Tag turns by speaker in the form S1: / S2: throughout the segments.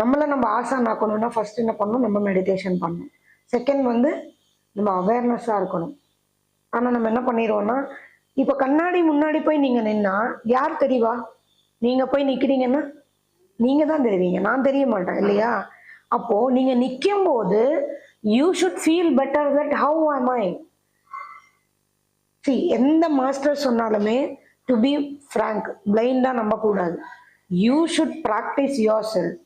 S1: நம்மளை நம்ம ஆசான் ஆக்கணும்னா ஃபர்ஸ்ட் என்ன பண்ணணும்? நம்ம மெடிடேஷன் பண்ணணும். செகண்ட் வந்து நம்ம அவேர்னஸாக இருக்கணும். ஆனால் நம்ம என்ன பண்ணிடுவோம்னா இப்போ கண்ணாடி முன்னாடி போய் நீங்கள் நின்னா யார் தெரியவா நீங்கள் போய் நிற்கிறீங்கன்னா நீங்கள் தான் தெரிவீங்க. நான் தெரிய மாட்டேன் இல்லையா? அப்போது நீங்கள் நிற்கும் போது you should feel better that how am I see எந்த மாஸ்டர் சொன்னாலுமே டு பி ஃப்ராங்க் பிளைண்டாக நம்பக்கூடாது. You should practise your self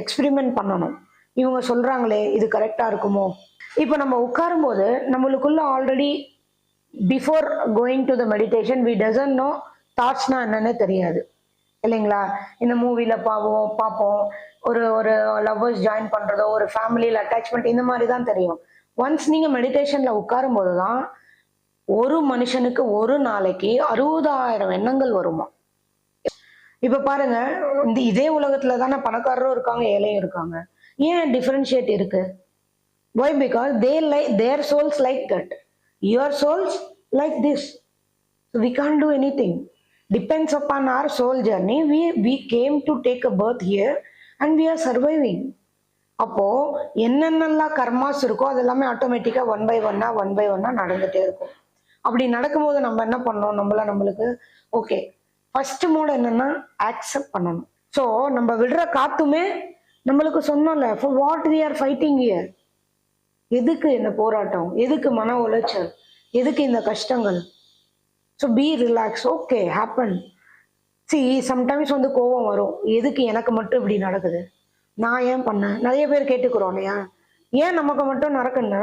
S1: experiment பண்ணணும். இவங்க சொல்கிறாங்களே இது கரெக்டாக இருக்குமோ? இப்போ நம்ம உட்காரும்போது நம்மளுக்குள்ள already before going to the meditation we doesn't know தாட்ஸ்னா என்னன்னு தெரியாது. இல்லைங்களா? இந்த மூவியில் பார்ப்போம் பார்ப்போம். ஒரு ஒரு லவ்வர்ஸ் ஜாயின் பண்ணுறதோ ஒரு ஃபேமிலியில் அட்டாச்மெண்ட் இந்த மாதிரி தான் தெரியும். ஒன்ஸ் நீங்கள் மெடிடேஷனில் உட்காரும்போது தான் ஒரு மனுஷனுக்கு ஒரு நாளைக்கு அறுபதாயிரம் எண்ணங்கள் வருமா? இப்ப பாருங்க இந்த இதே உலகத்துல தானே பணக்காரரும் இருக்காங்க ஏழையும் இருக்காங்க. ஏன் டிஃபரன்ஷியேட் இருக்கு? Why because they like their souls like that your souls like this we can't do anything depends upon our soul journey we we came to take a birth here and we are surviving அப்போ என்னென்னலாம் karmas இருக்கோ அது எல்லாமே ஆட்டோமேட்டிக்கா one by ஒன்னா one by ஒன்னா நடந்துட்டே இருக்கும். அப்படி நடக்கும்போது நம்ம என்ன பண்ணோம் நம்மள நம்மளுக்கு ஓகே ஃபர்ஸ்ட் மோட் என்னன்னா ஆக்செப்ட் பண்ணணும். ஸோ நம்ம விடுற காத்துமே நம்மளுக்கு சொன்னோம்ல for what we are fighting here எதுக்கு இந்த போராட்டம்? எதுக்கு மன உளைச்சல்? எதுக்கு இந்த கஷ்டங்கள்? So be relax okay happen see sometimes வந்து கோபம் வரும். எதுக்கு எனக்கு மட்டும் இப்படி நடக்குது? நான் ஏன் பண்ணேன்? நிறைய பேர் கேட்டுக்கிறோம் இல்லையா? ஏன் நமக்கு மட்டும் நடக்குன்னா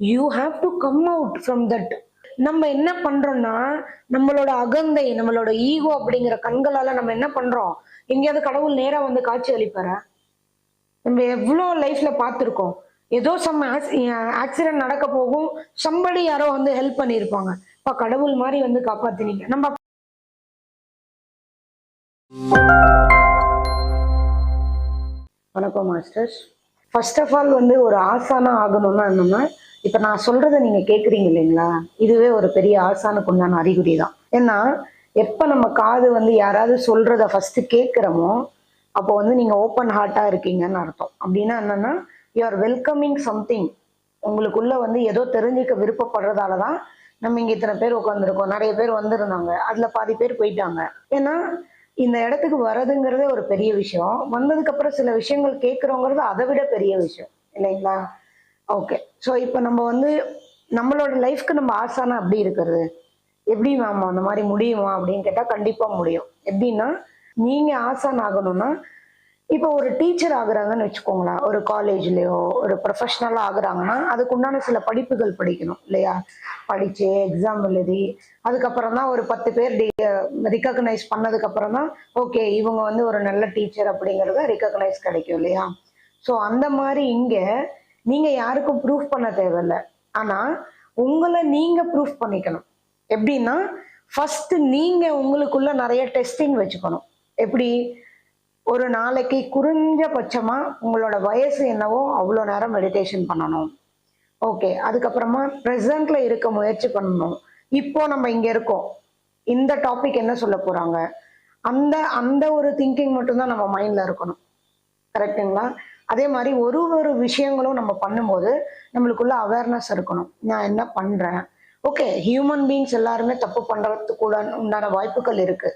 S1: you have to come out from that நம்ம என்ன பண்றோம்னா நம்மளோட அகந்தை நம்மளோட ஈகோ அப்படிங்கிற கண்களால நம்ம என்ன பண்றோம்? எங்கேயாவது கடவுள் நேரா வந்து காட்சி அளிப்பாரா? நம்ம எவ்வளோ லைஃப்ல பார்த்துருக்கோம். ஏதோ சம் ஆக்சிடென்ட் நடக்க போகும் சம்படி யாரோ வந்து ஹெல்ப் பண்ணியிருப்பாங்க. இப்போ கடவுள் மாதிரி வந்து காப்பாத்தினீங்க. நம்ம வணக்கம் மாஸ்டர்ஸ். ஃபர்ஸ்ட் ஆஃப் ஆல் வந்து ஒரு ஆசானா ஆகணும்னா என்னன்னா இப்போ நான் சொல்கிறத நீங்க கேட்குறீங்க இல்லைங்களா? இதுவே ஒரு பெரிய ஆசானுக்கு உண்டான அறிகுறி தான். ஏன்னா எப்போ நம்ம காது வந்து யாராவது சொல்றத ஃபர்ஸ்ட் கேட்குறோமோ அப்போ வந்து நீங்க ஓப்பன் ஹார்ட்டா இருக்கீங்கன்னு அர்த்தம். அப்படின்னா என்னன்னா யூ ஆர் வெல்கமிங் சம்திங் உங்களுக்குள்ள வந்து ஏதோ தெரிஞ்சுக்க விருப்பப்படுறதால தான் நம்ம இங்க இத்தனை பேர் உட்காந்துருக்கோம் நிறைய பேர் வந்திருந்தாங்க. அதுல பாதி பேர் போயிட்டாங்க. ஏன்னா இந்த இடத்துக்கு வர்றதுங்கிறதே ஒரு பெரிய விஷயம். வந்ததுக்கு அப்புறம் சில விஷயங்கள் கேட்குறோங்கிறது அதை விட பெரிய விஷயம். இல்லைங்களா? ஓகே ஸோ இப்போ நம்ம வந்து நம்மளோட லைஃப்க்கு நம்ம ஆசானா அப்படி இருக்கிறது? எப்படி மேம் அந்த மாதிரி முடியுமா அப்படின்னு கேட்டால் கண்டிப்பாக முடியும். எப்படின்னா நீங்கள் ஆசான் ஆகணும்னா இப்போ ஒரு டீச்சர் ஆகுறாங்கன்னு வச்சுக்கோங்களேன். ஒரு காலேஜ்லேயோ ஒரு ப்ரொஃபஷ்னலாக ஆகுறாங்கன்னா அதுக்குண்டான சில படிப்புகள் படிக்கணும் இல்லையா? படித்து எக்ஸாம் எழுதி அதுக்கப்புறம் தான் ஒரு பத்து பேர் ரிகக்னைஸ் பண்ணதுக்கப்புறம் தான் ஓகே இவங்க வந்து ஒரு நல்ல டீச்சர் அப்படிங்கிறத ரிகக்னைஸ் கிடைக்கும் இல்லையா? ஸோ அந்த மாதிரி இங்கே நீங்கள் யாருக்கும் ப்ரூஃப் பண்ண தேவையில்ல. ஆனால் உங்களை நீங்கள் ப்ரூஃப் பண்ணிக்கணும். எப்படின்னா ஃபர்ஸ்ட் நீங்கள் உங்களுக்குள்ள நிறைய டெஸ்டிங் வச்சுக்கணும். எப்படி? ஒரு நாளைக்கு குறைஞ்சபட்சமாக உங்களோட வயசு என்னவோ அவ்வளோ நேரம் மெடிடேஷன் பண்ணணும். ஓகே அதுக்கப்புறமா ப்ரெசண்ட்ல இருக்க முயற்சி பண்ணணும். இப்போ நம்ம இங்கே இருக்கோம். இந்த டாபிக் என்ன சொல்ல போகிறாங்க அந்த அந்த ஒரு திங்கிங் மட்டும்தான் நம்ம மைண்டில் இருக்கணும். கரெக்டுங்களா அதே மாதிரி ஒரு ஒரு விஷயங்களும் நம்ம பண்ணும்போது நம்மளுக்குள்ள அவேர்னஸ் இருக்கணும். நான் என்ன பண்ணுறேன் ஓகே ஹியூமன் பீங்ஸ் எல்லாருமே தப்பு பண்ணுறதுக்கு கூட உண்டான வாய்ப்புகள் இருக்கு.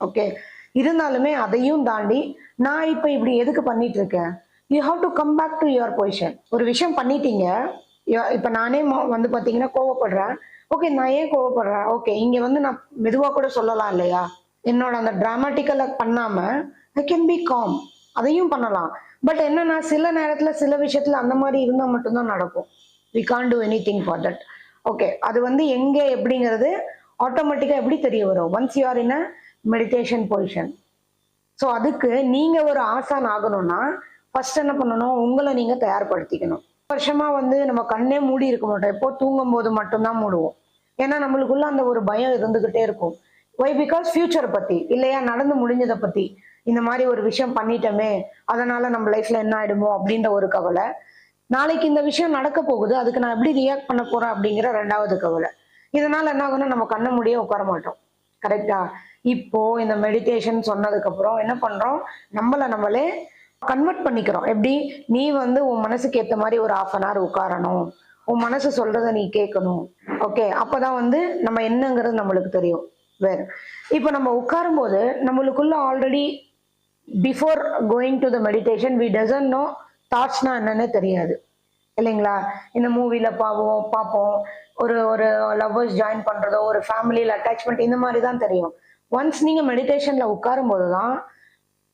S1: ஓகே இருந்தாலுமே அதையும் தாண்டி நான் இப்போ இப்படி எதுக்கு பண்ணிட்டு இருக்கேன்? You have to come back to your position ஒரு விஷயம் பண்ணிட்டீங்க. ய- இப்ப நானே வந்து பாத்தீங்கன்னா கோவப்படுறேன். ஓகே நான் ஏன் கோவப்படுறேன்? ஓகே இங்க வந்து நான் மெதுவா கூட சொல்லலாம் இல்லையா? என்னோட அந்த டிராமாட்டிக்கலை பண்ணாம ஐ கேன் பி காம் அதையும் பண்ணலாம். பட் என்னன்னா சில நேரத்துல சில விஷயத்துல அந்த மாதிரி இருந்தா மட்டும்தான் நடக்கும். We can't do anything for that okay அது வந்து எங்க எப்படிங்கிறது ஆட்டோமேட்டிக்கா எப்படி தெரிய வரும்? Once you are in a meditation position so அதுக்கு நீங்க ஒரு ஆசான் ஆகணும்னா ஃபர்ஸ்ட் என்ன பண்ணணும்? உங்களை நீங்க தயார்படுத்திக்கணும். வருஷமா வந்து நம்ம கண்ணே மூடி இருக்க மாட்டோம். எப்போ தூங்கும் போது மட்டும்தான் மூடுவோம். ஏன்னா நம்மளுக்குள்ள அந்த ஒரு பயம் இருந்துகிட்டே இருக்கும். ஒய் பிகாஸ் ஃபியூச்சரை பத்தி. இல்லையா? நடந்து முடிஞ்சதை பத்தி. இந்த மாதிரி ஒரு விஷயம் பண்ணிட்டோமே அதனால நம்ம லைஃப்ல என்ன ஆயிடுமோ அப்படின்ற ஒரு கவலை. நாளைக்கு இந்த விஷயம் நடக்க போகுது அதுக்கு நான் எப்படி ரியாக்ட் பண்ண போறேன் அப்படிங்கிற ரெண்டாவது கவலை. இதனால என்ன ஆகும்னா நம்ம கண்ணை முடிய உட்கார மாட்டோம். கரெக்டா இப்போ இந்த மெடிடேஷன் சொன்னதுக்கு அப்புறம் என்ன பண்றோம்? நம்மள நம்மளே கன்வெர்ட் பண்ணிக்கிறோம். எப்படி? நீ வந்து உன் மனசுக்கு ஏத்த மாதிரி ஒரு ஆஃப் அன் ஹவர் உட்காரணும். உன் மனசு சொல்றத நீ கேட்கணும். ஓகே அப்பதான் வந்து நம்ம என்னங்கிறது நம்மளுக்கு தெரியும். வேற. இப்போ நம்ம உட்காரும் போது நம்மளுக்குள்ள already before going to the meditation we doesn't know தாட்ஸ்னா என்னன்னே தெரியாது. இல்லைங்களா? இந்த மூவியில் பார்ப்போம் பார்ப்போம். ஒரு ஒரு லவ்வர்ஸ் ஜாயின் பண்ணுறதோ ஒரு ஃபேமிலியில் அட்டாச்மெண்ட் இந்த மாதிரி தான் தெரியும். ஒன்ஸ் நீங்கள் மெடிடேஷனில் உட்காரும் உட்காரும்போது தான்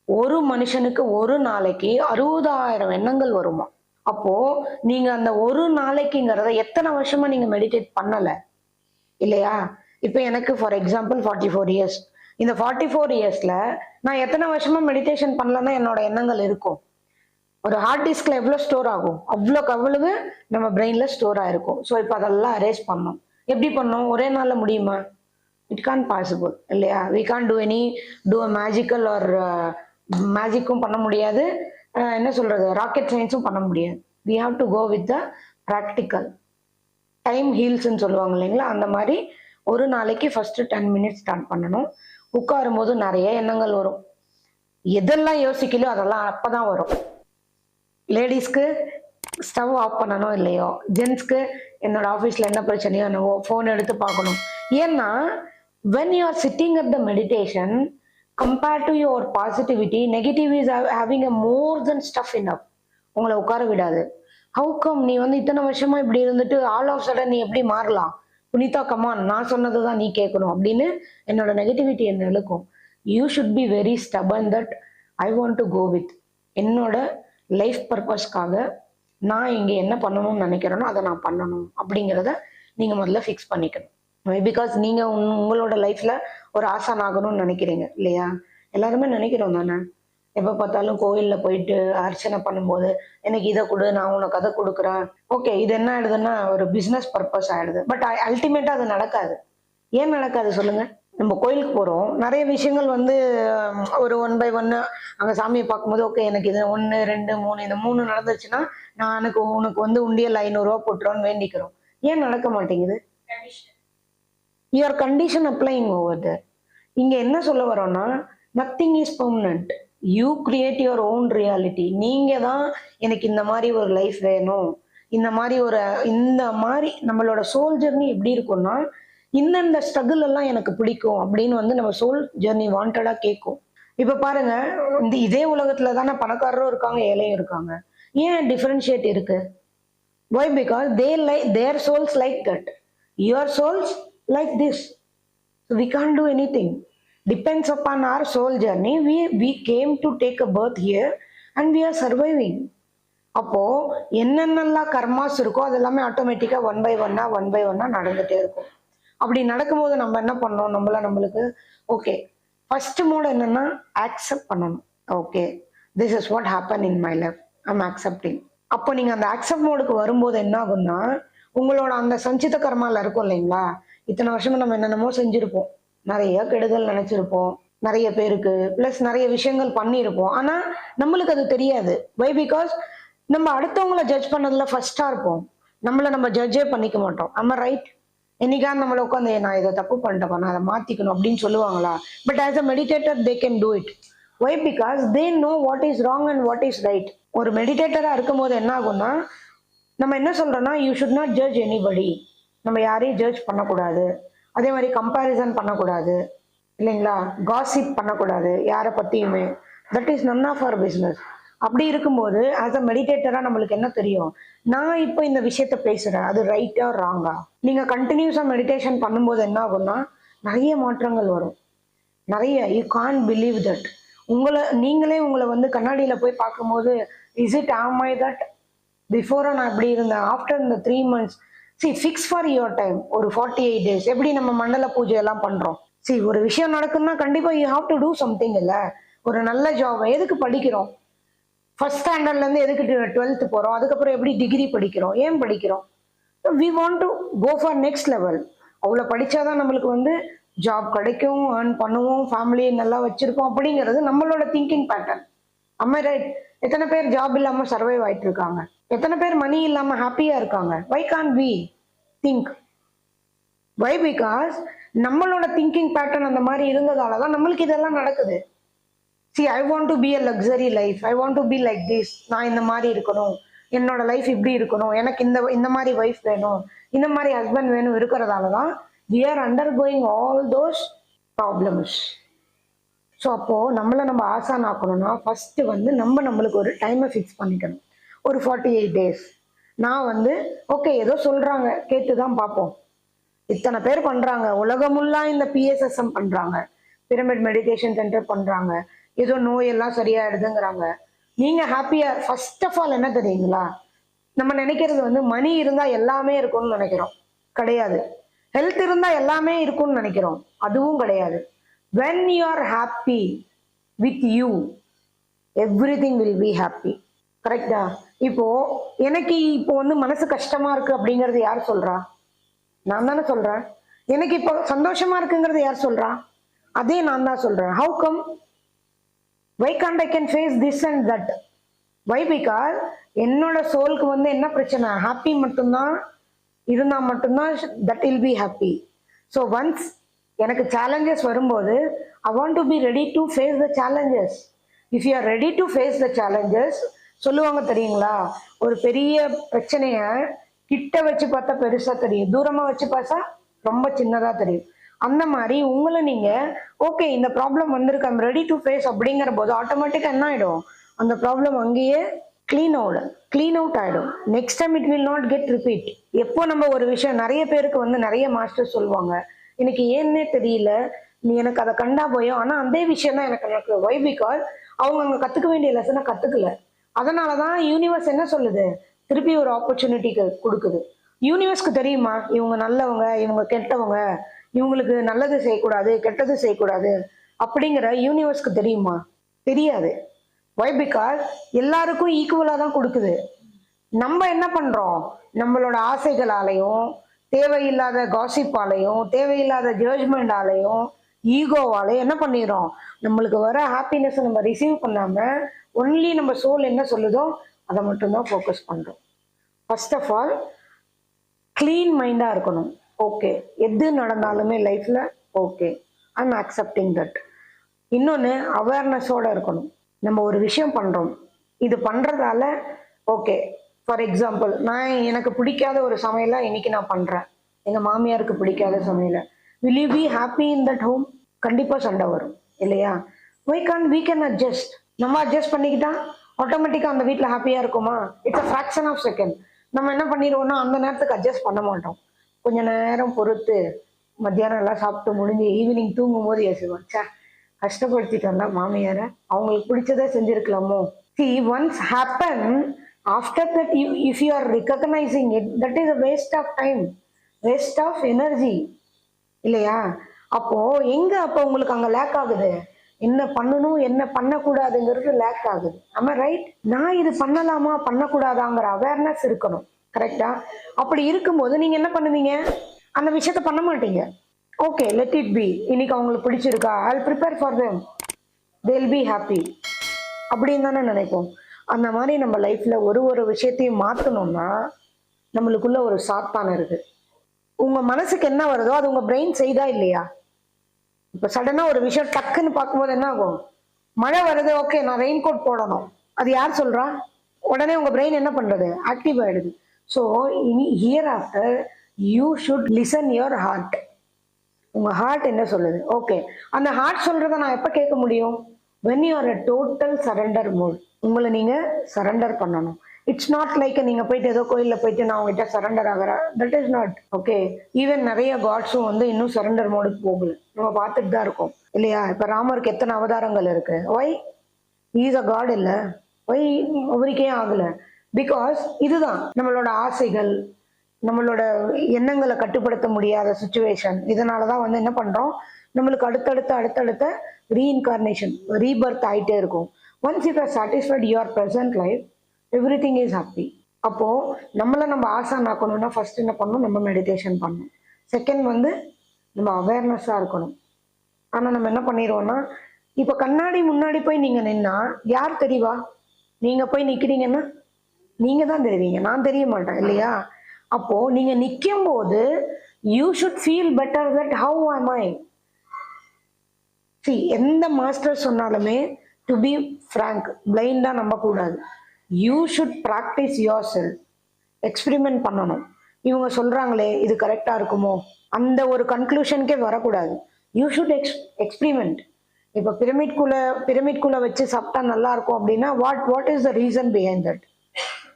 S1: ஒரு மனுஷனுக்கு ஒரு நாளைக்கு அறுபதாயிரம் எண்ணங்கள் வருமா? அப்போது நீங்கள் அந்த ஒரு நாளைக்குங்கிறத எத்தனை வருஷமாக நீங்கள் மெடிடேட் பண்ணலை? இல்லையா? இப்போ எனக்கு for example forty four years இந்த ஃபார்ட்டி ஃபோர் இயர்ஸில் நான் எத்தனை வருஷமா மெடிடேஷன் பண்ணலன்னா என்னோட எண்ணங்கள் இருக்கும். ஒரு ஹார்ட் டிஸ்க்ல எவ்வளோ ஸ்டோர் ஆகும்? அவ்வளோக்கு அவ்வளவு நம்ம பிரெயின்ல ஸ்டோர் ஆயிருக்கும். ஸோ இப்போ அதெல்லாம் அரேஞ்ச் பண்ணோம் எப்படி பண்ணோம் ஒரே நாள்ல முடியுமா? இட் கான் பாசிபிள் இல்லையா? We can't do any do a magical or மேஜிக்கும் பண்ண முடியாது. என்ன சொல்றது? ராக்கெட் சயின்ஸும் பண்ண முடியாது. We have to go with the practical time ஹீல்ஸ்ன்னு சொல்லுவாங்க இல்லைங்களா? அந்த மாதிரி ஒரு நாளைக்கு ஃபர்ஸ்ட் டென் மினிட்ஸ் ஸ்டார்ட் பண்ணணும். உட்காரும் போது நிறைய எண்ணங்கள் வரும். எதெல்லாம் யோசிக்கலையோ அதெல்லாம் அப்பதான் வரும். லேடிஸ்க்கு ஸ்டவ் ஆஃப் பண்ணணும் இல்லையோ? ஜென்ஸ்க்கு என்னோட ஆஃபீஸில் என்ன பிரச்சனையோ என்னவோ ஃபோன் எடுத்து பார்க்கணும். ஏன்னா when you are sitting at the meditation compare to your positivity negative is having a more than stuff in up உங்களை உட்கார விடாது. ஹவு கம் நீ வந்து இத்தனை வருஷமா இப்படி இருந்துட்டு ஆல் ஆஃப் சடன் நீ எப்படி மாறலாம்? புனிதா கமான் நான் சொன்னதை தான் நீ கேட்கணும் அப்படின்னு என்னோட நெகட்டிவிட்டி என்ன இழுக்கும். You should be very stubborn that I want to go with என்னோட லைஃப் பர்பஸ்க்காக நான் இங்கே என்ன பண்ணணும்னு நினைக்கிறேனோ அதை நான் பண்ணணும் அப்படிங்கிறத நீங்கள் முதல்ல ஃபிக்ஸ் பண்ணிக்கணும். பிகாஸ் நீங்கள் உங்களோட லைஃப்பில் ஒரு ஆசான் ஆகணும்னு நினைக்கிறீங்க இல்லையா? எல்லாருமே நினைக்கிறோம் தானே? எப்போ பார்த்தாலும் கோயிலில் போயிட்டு அர்ச்சனை பண்ணும்போது எனக்கு இதை கொடு நான் உனக்கு அதை கொடுக்குறேன். ஓகே இது என்ன ஆயிடுதுன்னா ஒரு பிஸ்னஸ் பர்பஸ் ஆயிடுது. பட் அல்டிமேட்டாக அது நடக்காது. ஏன் நடக்காது சொல்லுங்க? நம்ம கோயிலுக்கு போகிறோம் நிறைய விஷயங்கள் வந்து ஒரு ஒன் பை ஒன்று அங்கே சாமியை பார்க்கும்போது ஓகே எனக்கு இது ஒன்று ரெண்டு மூணு இந்த மூணு நடந்துச்சுன்னா நான் எனக்கு உனக்கு வந்து உண்டியல் ஐநூறுரூவா போட்டுருவோன்னு வேண்டிக்கிறோம். ஏன் நடக்க மாட்டேங்குது? Your condition applying over there என்ன சொல்ல வரோம்னா nothing is permanent you create your own reality நீங்க தான் எனக்கு இந்த மாதிரி ஒரு லைஃப் வேணும். இந்த மாதிரி ஒரு இந்த மாதிரி நம்மளோட சோல் ஜெர்னி எப்படி இருக்கும்னா இந்தந்த ஸ்ட்ரகிள் எல்லாம் எனக்கு பிடிக்கும் அப்படின்னு வந்து நம்ம சோல் ஜெர்னி வாண்டடா கேட்கும் இப்ப பாருங்க இந்த இதே உலகத்துல தானே பணக்காரரும் இருக்காங்க ஏழையும் இருக்காங்க. ஏன் டிஃபரன்ஷியேட் இருக்கு? Why? Because they like their souls like that your souls like this we can't do anything depends upon our soul journey. We we came to take a birth here and we are surviving. அப்போ என்னென்னலாம் karmas இருக்கோ அது எல்லாமே ஆட்டோமேட்டிக்கா one by ஒன்னா one by ஒன்னா நடந்துட்டே இருக்கும். அப்படி நடக்கும்போது நம்ம என்ன பண்ணோம் நம்மள நம்மளுக்கு ஓகே ஃபர்ஸ்ட் மோட் என்னன்னா ஆக்செப்ட் பண்ணணும். Okay this is what happen in my life I'm accepting அப்போ நீங்க அந்த ஆக்செப்ட் மோடுக்கு வரும்போது என்ன ஆகும்னா உங்களோட அந்த சஞ்சித கர்மால இருக்கும் இல்லைங்களா? இத்தனை வருஷமா நம்ம என்னென்னமோ செஞ்சிருப்போம். நிறைய கெடுதல் நினைச்சிருப்போம். நிறைய பேருக்கு ப்ளஸ் நிறைய விஷயங்கள் பண்ணியிருப்போம். ஆனா நம்மளுக்கு அது தெரியாது. வை பிகாஸ் நம்ம அடுத்தவங்கள ஜட்ஜ் பண்ணதுல ஃபர்ஸ்டா இருப்போம். நம்மள நம்ம ஜட்ஜே பண்ணிக்க மாட்டோம். நம்ம ரைட் என்னைக்காவது நம்மள உட்காந்து நான் இதை தப்பு பண்ணிட்டேன் நான் அதை மாத்திக்கணும் அப்படின்னு சொல்லுவாங்களா? But as a meditator they can do it why because they know what is wrong and what is right ஒரு மெடிடேட்டரா இருக்கும்போது என்ன ஆகும்னா நம்ம என்ன சொல்றோம்னா you should not judge anybody நம்ம யாரையும் ஜட்ஜ் பண்ணக்கூடாது. அதே மாதிரி கம்பேரிசன் பண்ணக்கூடாது. இல்லைங்களா? காசிப் பண்ணக்கூடாது. யாரை பற்றியுமே that is none of our business அப்படி இருக்கும்போது ஆஸ் அ மெடிடேட்டராக நம்மளுக்கு என்ன தெரியும்? நான் இப்போ இந்த விஷயத்த பேசுகிறேன் அது ரைட்டா ராங்கா நீங்கள் கண்டினியூஸாக மெடிடேஷன் பண்ணும்போது என்ன ஆகும்னா நிறைய மாற்றங்கள் வரும். நிறைய. யூ கான் பிலீவ் தட் உங்களை நீங்களே உங்களை வந்து கண்ணாடியில் போய் பார்க்கும்போது இஸ் இட் ஆம் ஐ தட் பிஃபோராக நான் இப்படி இருந்தேன். ஆஃப்டர் இந்த three months see fix for your time ஒரு ஃபார்ட்டி எயிட் டேஸ் எப்படி நம்ம மண்டல பூஜை எல்லாம் பண்றோம்? சி ஒரு விஷயம் நடக்குன்னா கண்டிப்பா you have to do something இல்ல. ஒரு நல்ல ஜாப் எதுக்கு படிக்கிறோம்? ஃபர்ஸ்ட் ஸ்டாண்டர்ட்ல இருந்து எதுக்கு டுவெல்த் போறோம்? அதுக்கப்புறம் எப்படி டிகிரி படிக்கிறோம்? ஏன் படிக்கிறோம்? We want to go for next level அவ்வளோ படிச்சாதான் நம்மளுக்கு வந்து ஜாப் கிடைக்கும் ஏர்ன் பண்ணுவோம் ஃபேமிலி நல்லா வச்சிருக்கோம் அப்படிங்கிறது நம்மளோட திங்கிங் பேட்டர்ன் அம்மா ரைட் எத்தனை பேர் ஜாப் இல்லாம சர்வைவ் ஆயிட்டு இருக்காங்க? எத்தனை பேர் மணி இல்லாம ஹாப்பியா இருக்காங்க? Why can't we think why because நம்மளோட திங்கிங் பேட்டர்ன் அந்த மாதிரி இருந்ததால தான் நம்மளுக்கு இதெல்லாம் நடக்குது. See I want to be a luxury life I want to be like this நான் இந்த மாதிரி இருக்கணும். என்னோட லைஃப் இப்படி இருக்கணும். எனக்கு இந்த இந்த மாதிரி ஒய்ஃப் வேணும். இந்த மாதிரி ஹஸ்பண்ட் வேணும் இருக்கிறதால தான் we are undergoing all those problems so அப்போது நம்மளை நம்ம ஆசான் ஆக்கணும்னா ஃபஸ்ட்டு வந்து நம்ம நம்மளுக்கு ஒரு டைமை ஃபிக்ஸ் பண்ணிக்கணும். ஒரு ஃபார்ட்டி எயிட் டேஸ் நான் வந்து ஓகே ஏதோ சொல்கிறாங்க கேட்டு தான் பார்ப்போம். இத்தனை பேர் பண்ணுறாங்க உலகமுல்லா இந்த பிஎஸ்எஸ்எம் பண்ணுறாங்க பிரமிட் மெடிடேஷன் சென்டர் பண்ணுறாங்க ஏதோ நோயெல்லாம் சரியாயிடுதுங்கிறாங்க. நீங்கள் ஹாப்பியாக ஃபர்ஸ்ட் ஆஃப் ஆல் என்ன தெரியுங்களா? நம்ம நினைக்கிறது வந்து மணி இருந்தால் எல்லாமே இருக்கும்னு நினைக்கிறோம். கிடையாது. ஹெல்த் இருந்தால் எல்லாமே இருக்கும்னு நினைக்கிறோம். அதுவும் கிடையாது. When you are happy with you everything will be happy கரெக்டா இப்போ எனக்கு இப்போ வந்து மனசு கஷ்டமா இருக்கு அப்படிங்கறது யார் சொல்றா? நான் தானே சொல்றேன். எனக்கு இப்போ சந்தோஷமா இருக்குங்கிறது யார் சொல்றா? அதே நான் தான் சொல்றேன். How come why can't I can face this and that why because என்னோட சோலுக்கு வந்து என்ன பிரச்சனை? ஹாப்பி மட்டும்தான் இருந்தா மட்டும்தான் that'll be happy so once எனக்கு சேலஞ்சஸ் வரும்போது I want to be ready to face the challenges if you are ready to face the challenges சொல்லுவாங்க தெரியுங்களா? ஒரு பெரிய பிரச்சனைய கிட்ட வச்சு பார்த்தா பெருசா தெரியும். தூரமா வச்சு பார்த்தா ரொம்ப சின்னதா தெரியும். அந்த மாதிரி உங்களை நீங்க ஓகே இந்த ப்ராப்ளம் வந்திருக்கு. ஐம் ரெடி டு ஃபேஸ் அப்படிங்கிற போது ஆட்டோமேட்டிக்கா என்ன ஆயிடும்? அந்த ப்ராப்ளம் அங்கேயே கிளீன் அவுட் க்ளீன் அவுட் ஆயிடும். Next time it will not get repeat எப்போ நம்ம ஒரு விஷயம் நிறைய பேருக்கு வந்து நிறைய மாஸ்டர் சொல்லுவாங்க. எனக்கு ஏன்னே தெரியல. நீ எனக்கு அதை கண்டா போயும். ஆனா அதே விஷயம் தான் எனக்கு நடக்குது. ஒய் பிகாஸ் அவங்க அங்க கத்துக்க வேண்டிய லெசனை கத்துக்கல. அதனாலதான் யூனிவர்ஸ் என்ன சொல்லுது? திருப்பி ஒரு ஆப்பர்ச்சுனிட்டிக்கு கொடுக்குது. யூனிவர்ஸ்க்கு தெரியுமா? இவங்க நல்லவங்க இவங்க கெட்டவங்க இவங்களுக்கு நல்லது செய்யக்கூடாது கெட்டது செய்யக்கூடாது அப்படிங்கிற யூனிவர்ஸ்க்கு தெரியுமா? தெரியாது. வை பிகாஸ் எல்லாருக்கும் ஈக்குவலாக தான் கொடுக்குது. நம்ம என்ன பண்ணுறோம் நம்மளோட ஆசைகளாலையும் தேவையில்லாத காசிப்பாலையும் தேவையில்லாத ஜட்ஜ்மெண்டாலையும் ஈகோவாலையும் என்ன பண்ணிடுறோம்? நம்மளுக்கு வர ஹாப்பினஸ் நம்ம ரிசீவ் பண்ணாமல் ஒன்லி நம்ம சோல் என்ன சொல்லுதோ அதை மட்டும்தான் ஃபோக்கஸ் பண்ணுறோம் ஃபர்ஸ்ட் ஆஃப் ஆல் க்ளீன் மைண்டாக இருக்கணும். ஓகே எது நடந்தாலுமே லைஃப்பில் ஓகே ஐம் அக்செப்டிங் தட் இன்னொன்று அவேர்னஸோடு இருக்கணும். நம்ம ஒரு விஷயம் பண்ணுறோம் இது பண்ணுறதால ஓகே ஃபார் எக்ஸாம்பிள் நான் எனக்கு பிடிக்காத ஒரு சமையலை இன்னைக்கு நான் பண்ணுறேன் எங்கள் மாமியாருக்கு பிடிக்காத சமையலை. Will you be happy in that home கண்டிப்பாக சண்டை வரும். இல்லையா? வை கான் வீ கேன் அட்ஜஸ்ட் நம்ம அட்ஜஸ்ட் பண்ணிக்கிட்டா ஆட்டோமேட்டிக்காக அந்த வீட்டில் ஹாப்பியாக இருக்குமா? It's a fraction of second நம்ம என்ன பண்ணிடுவோம்னா அந்த நேரத்துக்கு அட்ஜஸ்ட் பண்ண மாட்டோம். கொஞ்ச நேரம் பொறுத்து மத்தியானம் எல்லாம் சாப்பிட்டு முடிஞ்சு ஈவினிங் தூங்கும் போது யோசிப்போம் ச்சே கஷ்டப்படுத்திட்டு வந்தா மாமியாரை அவங்களுக்கு பிடிச்சதே செஞ்சிருக்கலாமோ? See once happen after that you if you are recognising it that is a waste of time waste of energy இல்லையா? அப்போ எங்க அப்போ உங்களுக்கு அங்க லேக் ஆகுது? என்ன பண்ணணும் என்ன பண்ணக்கூடாதுங்கிறது லேக் ஆகுது. நம்ம ரைட் நான் இது பண்ணலாமா பண்ணக்கூடாதாங்கிற அவேர்னஸ் இருக்கணும். கரெக்டா அப்படி இருக்கும்போது நீங்க என்ன பண்ணுவீங்க? அந்த விஷயத்த பண்ண மாட்டீங்க. ஓகே லெட் இட் பி இன்னைக்கு அவங்களுக்கு பிடிச்சிருக்கா? I prepare for them they'll be happy அப்படின்னு தானே நினைப்போம். அந்த மாதிரி நம்ம லைஃப்ல ஒரு ஒரு விஷயத்தையும் மாற்றணும்னா நம்மளுக்குள்ள ஒரு சாத்தான் இருக்கு. உங்க மனசுக்கு என்ன வருதோ அது உங்க பிரெயின் செய்தா இல்லையா? இப்ப சடனா ஒரு விஷயம் டக்குன்னு பார்க்கும்போது என்ன ஆகும்? மழை வருது ஓகே நான் ரெயின் கோட் போடணும். அது யார் சொல்றா? உடனே உங்க பிரெயின் என்ன பண்றது? ஆக்டிவ் ஆயிடுது. ஸோ இனி hereafter you should listen your heart உங்க ஹார்ட் என்ன சொல்லுது? ஓகே அந்த ஹார்ட் சொல்றதை நான் எப்ப கேட்க முடியும்? When you are a total surrender mode உங்களை நீங்க சரண்டர் பண்ணணும். இட்ஸ் நாட் லைக் நீங்க போயிட்டு ஏதோ கோயிலில் போயிட்டு நான் உங்ககிட்ட சரண்டர் ஆகிறேன். That is not okay even நிறைய காட்ஸும் வந்து இன்னும் சரண்டர் மோடுக்கு போகல. நம்ம பார்த்துட்டு தான் இருக்கோம். இல்லையா? இப்ப ராமருக்கு எத்தனை அவதாரங்கள் இருக்கு? ஒய் இஸ் அ காட் இல்ல. ஒய் அவருக்கே ஆகல? பிகாஸ் இதுதான். நம்மளோட ஆசைகள் நம்மளோட எண்ணங்களை கட்டுப்படுத்த முடியாத சுச்சுவேஷன் இதனால தான் வந்து என்ன பண்றோம்? நம்மளுக்கு அடுத்தடுத்த அடுத்தடுத்த ரீஇன்கார்னேஷன் ரீபர்த் ஆயிட்டே இருக்கும். Once if are satisfied your present life everything is happy அப்போ நம்மளை நம்ம ஆசான் ஆக்கணும்னா ஃபர்ஸ்ட் என்ன பண்ணணும்? நம்ம மெடிடேஷன் பண்ணணும். செகண்ட் வந்து நம்ம அவேர்னஸாக இருக்கணும். ஆனால் நம்ம என்ன பண்ணிடுவோம்னா இப்போ கண்ணாடி முன்னாடி போய் நீங்கள் நின்னா யார் தெரியவா நீங்கள் போய் நிற்கிறீங்கன்னா நீங்கள் தான் தெரிவீங்க. நான் தெரிய மாட்டேன் இல்லையா? அப்போது நீங்கள் நிற்கும் போது you should feel better that how am I see எந்த மாஸ்டர் சொன்னாலுமே டு பி ஃப்ராங்க் பிளைண்டாக நம்பக்கூடாது. You should practise your self experiment பண்ணணும். இவங்க சொல்கிறாங்களே இது கரெக்டாக இருக்குமோ? அந்த ஒரு கன்க்ளூஷனுக்கே வரக்கூடாது. யூ ஷுட் எக்ஸ் எக்ஸ்பிரிமெண்ட் இப்போ பிரமிட்குள்ளே பிரமிட்குள்ளே வச்சு சாப்பிட்டா நல்லா இருக்கும் அப்படின்னா what what is the reason behind that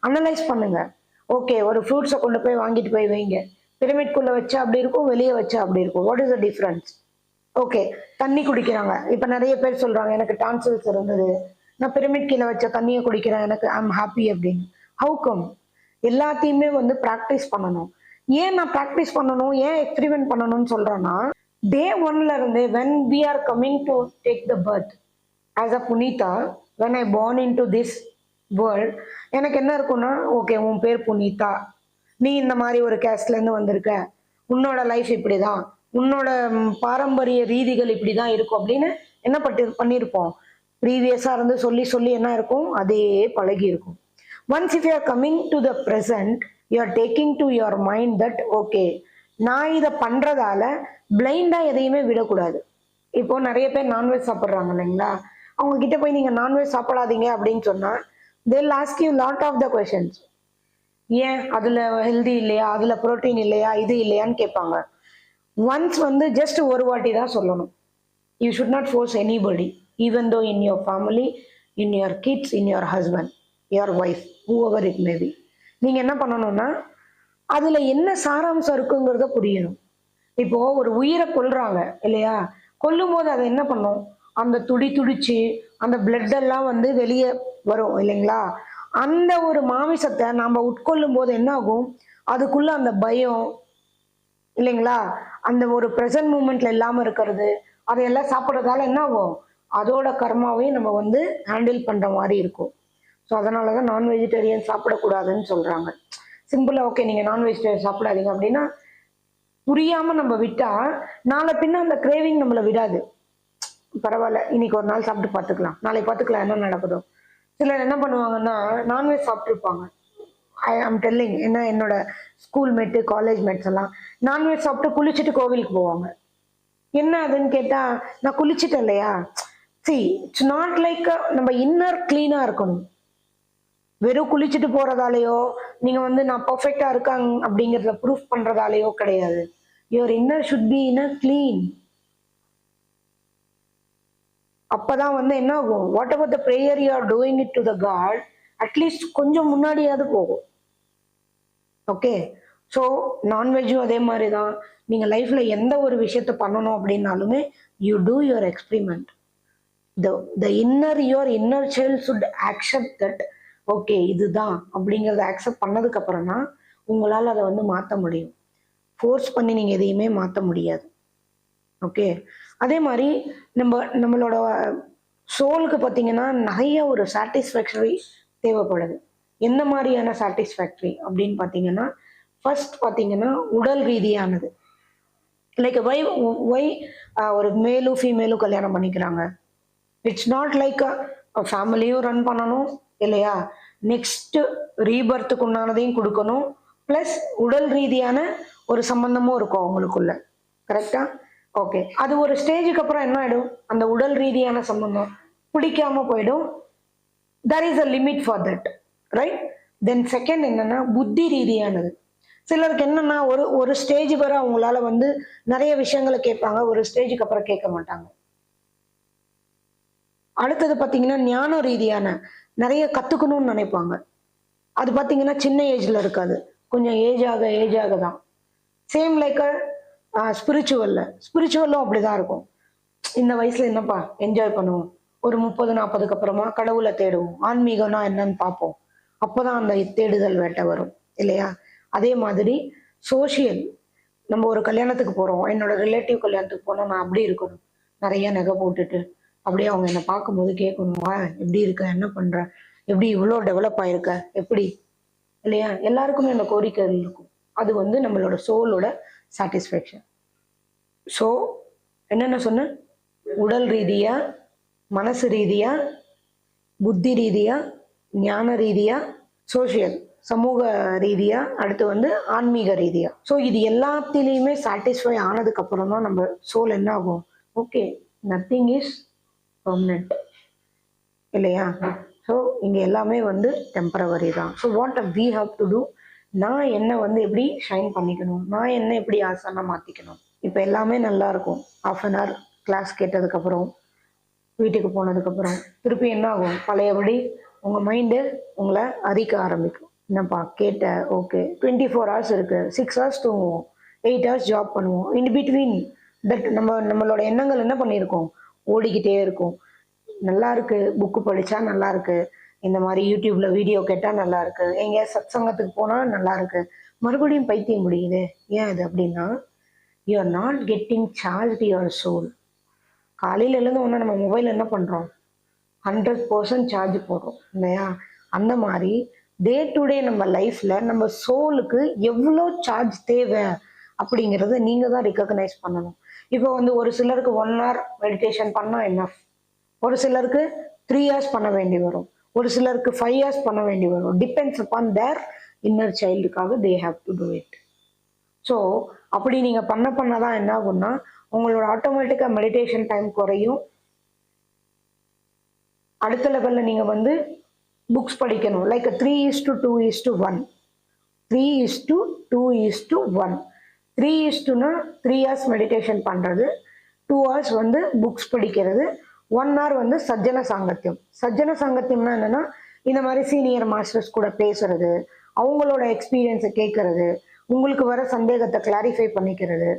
S1: analyse பண்ணுங்க. ஓகே ஒரு ஃப்ரூட்ஸை கொண்டு போய் வாங்கிட்டு போய் வைங்க. பிரமிட்குள்ளே வச்சா அப்படி இருக்கும் வெளியே வச்சா அப்படி இருக்கும். What is the difference okay தண்ணி குடிக்கிறாங்க. இப்போ நிறைய பேர் சொல்றாங்க எனக்கு டான்சல்ஸ் இருந்தது. நான் பிரமிட் கீழே வச்ச தண்ணியை குடிக்கிறேன் எனக்கு ஐம் ஹாப்பி அப்படின்னு. ஹவு கம் எல்லாத்தையுமே வந்து ப்ராக்டிஸ் பண்ணணும். ஏன் நான் ப்ராக்டிஸ் பண்ணணும்? ஏன் எக்ஸ்பிரிமெண்ட் பண்ணணும்னு சொல்றேன்னா டே ஒன்ல இருந்து when we are coming to take the birth as a Punitha when I born into this world எனக்கு என்ன இருக்குன்னா ஓகே உன் பேர் புனிதா நீ இந்த மாதிரி ஒரு கேஸ்ட்லேருந்து வந்திருக்க. உன்னோட லைஃப் இப்படிதான். உன்னோட பாரம்பரிய ரீதிகள் இப்படி தான் இருக்கும் அப்படின்னு என்ன பட்டு பண்ணியிருப்போம். ப்ரீவியஸாக இருந்து சொல்லி சொல்லி என்ன இருக்கும்? அதே பழகி இருக்கும். Once if you are coming to the present you are taking to your mind that okay நான் இதை பண்ணுறதால பிளைண்டாக எதையுமே விடக்கூடாது. இப்போது நிறைய பேர் நான்வெஜ் சாப்பிட்றாங்க இல்லைங்களா? அவங்க கிட்ட போய் நீங்கள் நான்வெஜ் சாப்பிடாதீங்க அப்படின்னு சொன்னால் they last you lot of the questions ஏன்? அதில் ஹெல்தி இல்லையா? அதில் புரோட்டீன் இல்லையா? இது இல்லையான்னு கேட்பாங்க. ஒன்ஸ் வந்து ஜஸ்ட் ஒரு வாட்டி தான் சொல்லணும். You should not force anybody even though in your family in your kids in your husband your wife whoever it maybe நீங்கள் என்ன பண்ணணும்னா அதில் என்ன சாராம்சம் இருக்குங்கிறத புரியணும். இப்போ ஒரு உயிரை கொல்றாங்க இல்லையா? கொல்லும் போது அதை என்ன பண்ணும்? அந்த துடி துடிச்சு அந்த blood எல்லாம் வந்து வெளியே வரும் இல்லைங்களா? அந்த ஒரு மாமிசத்தை நாம் உட்கொள்ளும் போது என்ன ஆகும் அதுக்குள்ள அந்த பயம் இல்லைங்களா? அந்த ஒரு ப்ரெசன்ட் மூமெண்ட்ல இல்லாமல் இருக்கிறது அதையெல்லாம் சாப்பிட்றதால என்ன ஆகும் அதோட கர்மாவையும் நம்ம வந்து ஹேண்டில் பண்ணுற மாதிரி இருக்கும். ஸோ அதனால தான் நான் வெஜிடேரியன் சாப்பிடக்கூடாதுன்னு சொல்கிறாங்க சிம்பிளாக ஓகே நீங்கள் நான் வெஜிடேரியன் சாப்பிடாதீங்க அப்படின்னா புரியாமல் நம்ம விட்டால் நாளை பின்ன அந்த கிரேவிங் நம்மளை விடாது. பரவாயில்ல இன்னைக்கு ஒரு நாள் சாப்பிட்டு பார்த்துக்கலாம். நாளைக்கு பார்த்துக்கலாம் என்ன நடக்குதோ. சிலர் என்ன பண்ணுவாங்கன்னா நான்வெஜ் சாப்பிட்ருப்பாங்க ஐ ஆம் டெல்லிங் என்ன என்னோட ஸ்கூல் மேட்டு காலேஜ் மேட்ஸ் எல்லாம் நான்வெஜ் சாப்பிட்டு குளிச்சுட்டு கோவிலுக்கு போவாங்க. என்ன அதுன்னு கேட்டால் நான் குளிச்சுட்டேன் இல்லையா? சி இட்ஸ் நாட் லைக் நம்ம இன்னர் க்ளீனாக இருக்கணும். வெறும் குளிச்சுட்டு போறதாலேயோ நீங்க வந்து நான் பர்ஃபெக்டா இருக்காங்க அப்படிங்கறத ப்ரூஃப் பண்றதாலேயோ கிடையாது. Your inner should be in clean அப்பதான் வந்து என்ன ஆகும்? Whatever the prayer you are doing it to the god at least கொஞ்சம் முன்னாடியாவது போகும். ஓகே ஸோ நான்வெஜ்ஜும் அதே மாதிரி தான் நீங்கள் லைஃப்பில் எந்த ஒரு விஷயத்த பண்ணணும் அப்படின்னாலுமே you do your experiment the the inner your inner child should accept that okay இதுதான் அப்படிங்கிறத அக்செப்ட் பண்ணதுக்கு அப்புறம் தான் உங்களால் அதை வந்து மாற்ற முடியும். ஃபோர்ஸ் பண்ணி நீங்கள் எதையுமே மாற்ற முடியாது. ஓகே? அதே மாதிரி நம்ம நம்மளோட சோலுக்கு பார்த்தீங்கன்னா நிறைய ஒரு சாட்டிஸ்ஃபேக்டரி தேவைப்படுது. எந்த மாதிரியான சாட்டிஸ்ஃபேக்டரி அப்படின்னு பார்த்தீங்கன்னா ஃபர்ஸ்ட் பார்த்தீங்கன்னா உடல் ரீதியானது. லைக் வை ஒய் ஒரு மேலும் ஃபீமேலும் கல்யாணம் பண்ணிக்கிறாங்க. இட்ஸ் நாட் லைக் ஃபேமிலியும் ரன் பண்ணணும். இல்லையா? நெக்ஸ்ட் ரீபர்த்துக்கு உண்டானதையும் கொடுக்கணும். ப்ளஸ் உடல் ரீதியான ஒரு சம்பந்தமும் இருக்கும் அவங்களுக்குள்ள. கரெக்டா ஓகே அது ஒரு ஸ்டேஜுக்கு அப்புறம் என்ன ஆயிடும்? அந்த உடல் ரீதியான சம்பந்தம் பிடிக்காம போயிடும். There is a limit for that right then second என்னன்னா புத்தி ரீதியானது. சிலருக்கு என்னன்னா ஒரு ஒரு ஸ்டேஜ் வரை அவங்களால வந்து நிறைய விஷயங்களை கேட்பாங்க. ஒரு ஸ்டேஜுக்கு அப்புறம் கேட்க மாட்டாங்க. அடுத்தது பார்த்தீங்கன்னா ஞான ரீதியான நிறைய கத்துக்கணும்னு நினைப்பாங்க. அது பார்த்தீங்கன்னா சின்ன ஏஜ்ல இருக்காது. கொஞ்சம் ஏஜ் ஆக ஏஜ் ஆக தான். சேம் லைக் ஸ்பிரிச்சுவல்ல ஸ்பிரிச்சுவலும் அப்படிதான் இருக்கும். இந்த வயசுல என்னப்பா என்ஜாய் பண்ணுவோம். ஒரு முப்பது நாற்பதுக்கு அப்புறமா கடவுளை தேடுவோம். ஆன்மீகம்னா என்னன்னு பார்ப்போம். அப்போதான் அந்த தேடுதல் வேட்டை வரும். இல்லையா? அதே மாதிரி சோஷியல் நம்ம ஒரு கல்யாணத்துக்கு போகிறோம் என்னோட ரிலேட்டிவ் கல்யாணத்துக்கு போனா நான் அப்படி இருக்கணும். நிறைய நகை போட்டுட்டு அப்படியே அவங்க என்னை பார்க்கும்போது கேட்கணும் வா எப்படி இருக்க? என்ன பண்ற? எப்படி இவ்வளோ டெவலப் ஆயிருக்க? எப்படி? இல்லையா? எல்லாருக்குமே அந்த கோரிக்கை இருக்கும். அது வந்து நம்மளோட சோலோட சாட்டிஸ்ஃபேக்ஷன் ஸோ என்னென்ன சொன்ன? உடல் ரீதியா மனசு ரீதியா புத்தி ரீதியா ஞான ரீதியா சோஷியல் சமூக ரீதியா அடுத்து வந்து ஆன்மீக ரீதியா. ஸோ இது எல்லாத்திலையுமே சாட்டிஸ்ஃபை ஆனதுக்கு அப்புறம் தான் நம்ம சோல் என்ன ஆகும்? ஓகே நத்திங் இஸ் பர்மனெண்ட் இல்லையா? ஸோ இங்கே எல்லாமே வந்து டெம்பரவரி தான். So what we have to do நான் என்ன வந்து எப்படி ஷைன் பண்ணிக்கணும்? நான் என்ன எப்படி ஆசானா மாற்றிக்கணும் இப்போ எல்லாமே நல்லா இருக்கும். ஆஃப் அன் ஹவர் கிளாஸ் கேட்டதுக்கப்புறம் வீட்டுக்கு போனதுக்கப்புறம் திருப்பி என்ன ஆகும்? பழையபடி உங்கள் மைண்டு உங்களை அரிக்க ஆரம்பிக்கும். என்னப்பா கேட்ட ஓகே டுவெண்ட்டி ஃபோர் ஹவர்ஸ் இருக்குது சிக்ஸ் ஹவர்ஸ் தூங்குவோம். எயிட் ஹவர்ஸ் ஜாப் பண்ணுவோம். இன் பிட்வீன் தட் நம்ம நம்மளோட எண்ணங்கள் என்ன பண்ணியிருக்கோம்? ஓடிக்கிட்டே இருக்கும். நல்லா இருக்கு புக்கு படிச்சா நல்லா இருக்கு இந்த மாதிரி யூடியூப்ல வீடியோ கேட்டா நல்லா இருக்கு எங்க சத்சங்கத்துக்கு நல்லா இருக்கு மறுபடியும் பைத்தியம் முடியுது ஏன் அது அப்படின்னா you are not getting charge your soul காலையிலேருந்து ஒன்று நம்ம மொபைல் என்ன பண்றோம்? ஹண்ட்ரட் பர்சன்ட் சார்ஜ் போடுறோம். இல்லையா? அந்த மாதிரி டே டு டே நம்ம லைஃப்ல நம்ம சோலுக்கு எவ்வளோ சார்ஜ் தேவை அப்படிங்கிறத நீங்க தான் ரெக்கக்னைஸ் பண்ணணும். இப்போ வந்து ஒரு சிலருக்கு ஒன் ஹவர் மெடிடேஷன் பண்ணால் என்ன ஒரு சிலருக்கு த்ரீ இயர்ஸ் பண்ண வேண்டி வரும். ஒரு சிலருக்கு ஃபைவ் இயர்ஸ் பண்ண வேண்டி வரும். Depends upon their inner சைல்டுக்காக they have to do it so அப்படி நீங்கள் பண்ண பண்ண தான் என்ன ஆகும்னா உங்களோட ஆட்டோமேட்டிக்காக மெடிடேஷன் டைம் குறையும். அடுத்த லெவலில் நீங்கள் வந்து புக்ஸ் படிக்கணும். Like three is to two is to one three is to two is to one three இஸ்டுனா த்ரீ ஹவர்ஸ் மெடிடேஷன் பண்ணுறது டூ ஹவர்ஸ் வந்து புக்ஸ் படிக்கிறது. ஒன் ஹவர் வந்து சஜ்ஜன சாங்கத்தியம். சஜ்ஜன சாங்கத்தியம்னா என்னென்னா இந்த மாதிரி சீனியர் மாஸ்டர்ஸ் கூட பேசுறது அவங்களோட எக்ஸ்பீரியன்ஸை கேட்கறது உங்களுக்கு வர சந்தேகத்தை கிளாரிஃபை பண்ணிக்கிறது.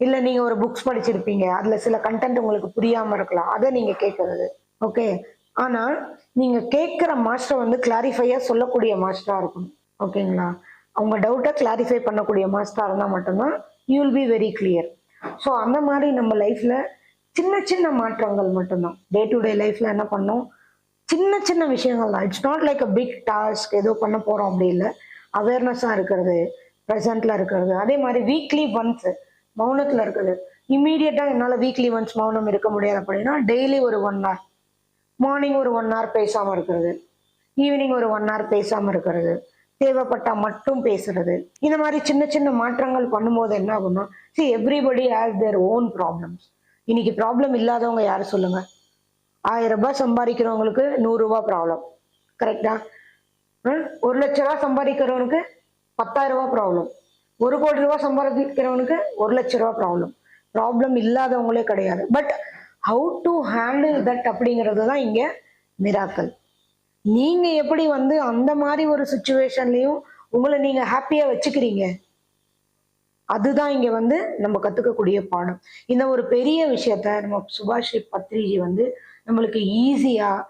S1: இல்லை நீங்கள் ஒரு புக்ஸ் படிச்சிருப்பீங்க அதில் சில கண்டென்ட் உங்களுக்கு புரியாமல் இருக்கலாம் அதை நீங்கள் கேட்கறது ஓகே ஆனால் நீங்கள் கேட்குற மாஸ்டர் வந்து கிளாரிஃபையாக சொல்லக்கூடிய மாஸ்டராக இருக்கணும். ஓகேங்களா அவங்க டவுட்டை கிளாரிஃபை பண்ணக்கூடிய மாஸ்டராக இருந்தால் மட்டும்தான் you will be very clear so அந்த மாதிரி நம்ம லைஃப்பில் சின்ன சின்ன மாற்றங்கள் மட்டும்தான். டே டு டே லைஃப்பில் என்ன பண்ணோம்? சின்ன சின்ன விஷயங்கள் தான். It's not like a big task ஏதோ பண்ண போகிறோம் அப்படி இல்லை. அவேர்னஸாக இருக்கிறது ப்ரெசண்ட்டில் இருக்கிறது. அதே மாதிரி வீக்லி ஒன்ஸ் மௌனத்தில் இருக்கிறது இம்மீடியட்டாக என்னால் வீக்லி ஒன்ஸ் மௌனம் இருக்க முடியாது அப்படின்னா டெய்லி ஒரு ஒன் ஹவர் மார்னிங் ஒரு ஒன் ஹவர் பேசாமல் இருக்கிறது. ஈவினிங் ஒரு ஒன் ஹவர் பேசாமல் இருக்கிறது. தேவைப்பட்டா மட்டும் பேசுறது. இந்த மாதிரி சின்ன சின்ன மாற்றங்கள் பண்ணும்போது என்ன ஆகும்னா see everybody has their own problems இன்னைக்கு ப்ராப்ளம் இல்லாதவங்க யார் சொல்லுங்க? ஆயிரம் ரூபாய் சம்பாதிக்கிறவங்களுக்கு நூறுரூவா ப்ராப்ளம் கரெக்டா ஒரு லட்ச ரூபா சம்பாதிக்கிறவனுக்கு பத்தாயிரம் ரூபாய் ப்ராப்ளம் ஒரு கோடி ரூபாய் சம்பாதிக்கிறவனுக்கு ஒரு லட்ச ரூபா ப்ராப்ளம் ப்ராப்ளம் இல்லாதவங்களே கிடையாது. But how to handle that அப்படிங்கிறது தான் இங்கே மிராக்கல் நீங்க எப்படி வந்து அந்த மாதிரி ஒரு சுச்சுவேஷன்லயும் உங்களை நீங்க ஹாப்பியா வச்சுக்கிறீங்க? அதுதான் இங்க வந்து நம்ம கத்துக்கக்கூடிய பாடம். இந்த ஒரு பெரிய விஷயத்த நம்ம சுபாஷ் பத்ரிஜி வந்து நம்மளுக்கு ஈஸியா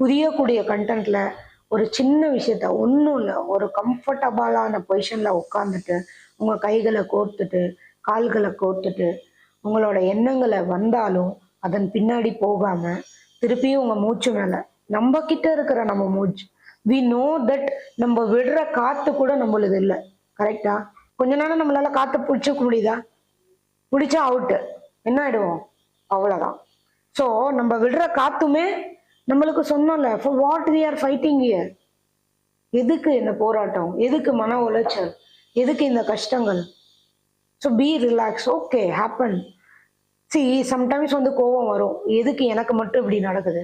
S1: புரியக்கூடிய கண்டென்ட்ல ஒரு சின்ன விஷயத்த ஒன்றும் இல்லை ஒரு கம்ஃபர்டபுளான பொசிஷன்ல உட்காந்துட்டு உங்க கைகளை கோர்த்துட்டு கால்களை கோர்த்துட்டு உங்களோட எண்ணங்களை வந்தாலும் அதன் பின்னாடி போகாம திருப்பியும் உங்க மூச்சு மேலே நம்ம கிட்ட இருக்கிற நம்ம மூச்சு. வி நோ தட் நம்ம விடுற காத்து கூட நம்மளுது இல்லை. கரெக்டா கொஞ்ச நேரம் நம்மளால காத்து பிடிச்சிக்க முடியுதா? பிடிச்சா அவுட்டு என்ன ஆயிடுவோம்? அவ்வளோதான் ஸோ நம்ம விடுற காத்துமே நம்மளுக்கு சொன்னோம்ல for what we are fighting here எதுக்கு இந்த போராட்டம்? எதுக்கு மன உளைச்சல்? எதுக்கு இந்த கஷ்டங்கள்? So be relax okay happen see sometimes வந்து கோபம் வரும். எதுக்கு எனக்கு மட்டும் இப்படி நடக்குது?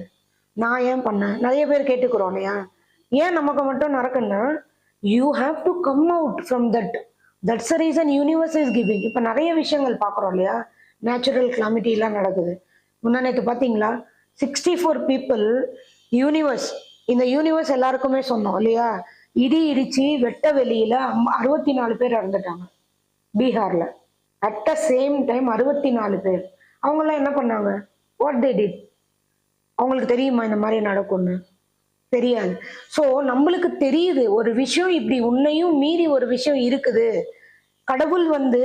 S1: நான் ஏன் பண்ணேன்? நிறைய பேர் கேட்டுக்கிறோம் இல்லையா? ஏன் நமக்கு மட்டும் நடக்குன்னா you have to come out from that that's a reason universe is giving இப்போ நிறைய விஷயங்கள் பார்க்குறோம் இல்லையா? நேச்சுரல் கிளாமிட்டிலாம் நடக்குது. முன்னா நேற்று பார்த்தீங்களா சிக்ஸ்டி ஃபோர் பீப்புள் யூனிவர்ஸ் இந்த யூனிவர்ஸ் எல்லாருக்குமே சொன்னோம் இல்லையா? இடி இடிச்சு வெட்ட வெளியில அறுபத்தி நாலு பேர் இறந்துட்டாங்க பீகார்ல. அட் த சேம் டைம் அறுபத்தி நாலு பேர். அவங்கெல்லாம் என்ன பண்ணாங்க? வாட் தே டிட் அவங்களுக்கு தெரியுமா இந்த மாதிரி நடக்கும்னு? தெரியாது. ஸோ நம்மளுக்கு தெரியுது ஒரு விஷயம் இப்படி உன்னையும் மீறி ஒரு விஷயம் இருக்குது. கடவுள் வந்து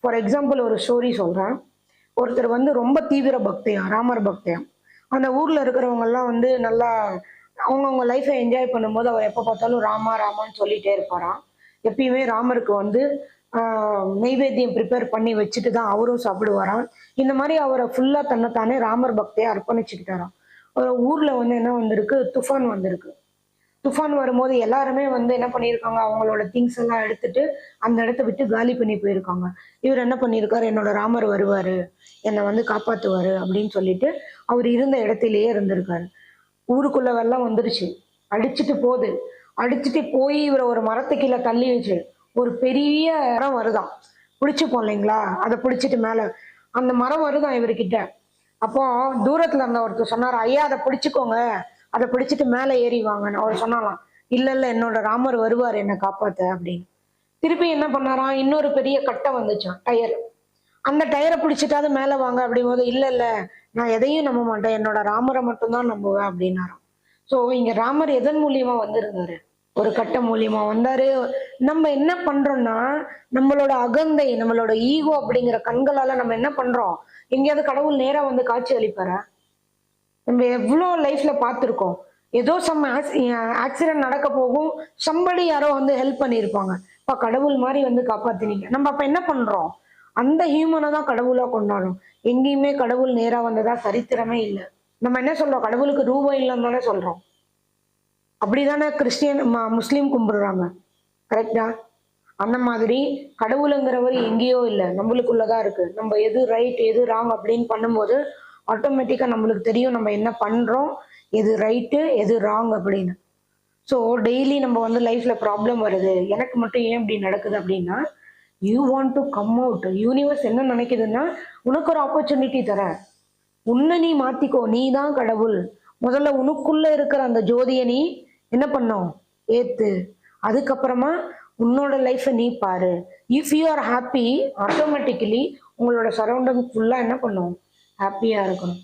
S1: ஃபார் எக்ஸாம்பிள் ஒரு ஸ்டோரி சொல்கிறேன் ஒருத்தர் வந்து ரொம்ப தீவிர பக்தியா ராமர் பக்தியாம். அந்த ஊரில் இருக்கிறவங்கெல்லாம் வந்து நல்லா அவங்கவுங்க லைஃப்பை என்ஜாய் பண்ணும்போது அவர் எப்போ பார்த்தாலும் ராமா ராமான்னு சொல்லிட்டே இருப்பாராம். எப்பயுமே ராமருக்கு வந்து நெய்வேத்தியம் ப்ரிப்பேர் பண்ணி வச்சுட்டு தான் அவரும் சாப்பிடுவாராம். இந்த மாதிரி அவரை ஃபுல்லா தன்னைத்தானே ராமர் பக்தியை அர்ப்பணிச்சுக்கிட்டாராம். ஒரு ஊர்ல வந்து என்ன வந்திருக்கு? துஃபான் வந்திருக்கு. துஃபான் வரும்போது எல்லாருமே வந்து என்ன பண்ணியிருக்காங்க? அவங்களோட திங்ஸ் எல்லாம் எடுத்துட்டு அந்த இடத்த விட்டு காலி பண்ணி போயிருக்காங்க. இவர் என்ன பண்ணியிருக்காரு? என்னோட ராமர் வருவாரு. என்னை வந்து காப்பாத்துவாரு அப்படின்னு சொல்லிட்டு அவர் இருந்த இடத்திலேயே இருந்திருக்காரு. ஊருக்குள்ள வெள்ளம் வந்துருச்சு. அடிச்சுட்டு போகுது. அடிச்சுட்டு போய் இவரை ஒரு மரத்துக்கீழே தள்ளி வச்சு ஒரு பெரிய மரம் வருதாம் பிடிச்சிப்போம் இல்லைங்களா? அதை பிடிச்சிட்டு மேலே. அந்த மரம் வருதான் இவர்கிட்ட? அப்போ தூரத்துல இருந்த ஒருத்தர் சொன்னார் ஐயா அதை பிடிச்சிக்கோங்க. அதை பிடிச்சிட்டு மேலே ஏறி வாங்கன்னு. அவர் சொன்னாலாம் இல்ல இல்ல என்னோட ராமர் வருவார் என்னை காப்பாத்த அப்படின்னு. திருப்பி என்ன பண்ணாராம் இன்னொரு பெரிய கட்டை வந்துச்சான் டயர். அந்த டயரை பிடிச்சிட்டாவது மேலே வாங்க அப்படிங்கும்போது இல்ல இல்ல நான் எதையும் நம்ப மாட்டேன். என்னோட ராமரை மட்டும்தான் நம்புவேன் அப்படின்னாராம். ஸோ இங்க ராமர் எதன் மூலியமா வந்திருந்தாரு? ஒரு கட்டம் மூலியமா வந்தாரு. நம்ம என்ன பண்றோம்னா நம்மளோட அகந்தை நம்மளோட ஈகோ அப்படிங்கிற கண்களால நம்ம என்ன பண்றோம்? எங்கேயாவது கடவுள் நேரா வந்து காட்சி அளிப்பாரா? நம்ம எவ்வளோ லைஃப்ல பார்த்துருக்கோம். ஏதோ சம் ஆக்சிடென்ட் நடக்க போகும். சம்படி யாரோ வந்து ஹெல்ப் பண்ணியிருப்பாங்க. அப்பா கடவுள் மாதிரி வந்து காப்பாத்தினீங்க. நம்ம அப்ப என்ன பண்றோம்? அந்த ஹியூமனை தான் கடவுளா கொண்டாடும் எங்கேயுமே கடவுள் நேரா வந்ததா சரித்திரமே இல்லை. நம்ம என்ன சொல்றோம்? கடவுளுக்கு ரூபம் இல்லைன்னு தானே சொல்றோம். அப்படிதானே கிறிஸ்டியன் முஸ்லீம் கும்பிடுறாங்க. கரெக்டா அந்த மாதிரி கடவுளுங்கிறவர் எங்கேயோ இல்லை. நம்மளுக்குள்ளதான் இருக்கு. நம்ம எது ரைட் எது ராங் அப்படின்னு பண்ணும்போது ஆட்டோமேட்டிக்கா நம்மளுக்கு தெரியும் நம்ம என்ன பண்றோம் எது ரைட்டு எது ராங் அப்படின்னு. ஸோ டெய்லி நம்ம வந்து லைஃப்ல ப்ராப்ளம் வருது. எனக்கு மட்டும் ஏன் இப்படி நடக்குது அப்படின்னா you want to come out universe என்ன நினைக்குதுன்னா உனக்கு ஒரு ஆப்பர்ச்சுனிட்டி தரேன். உன்னை நீ மாத்திக்கோ. நீ தான் கடவுள். முதல்ல உனக்குள்ள இருக்கிற அந்த ஜோதியை நீ என்ன பண்ணும்? ஏத்து. அதுக்கப்புறமா உன்னோட லைஃப்பை நீ பாரு. If you are happy automatically உங்களோட சரௌண்டிங் ஃபுல்லாக என்ன பண்ணும்? ஹாப்பியாக இருக்கணும்.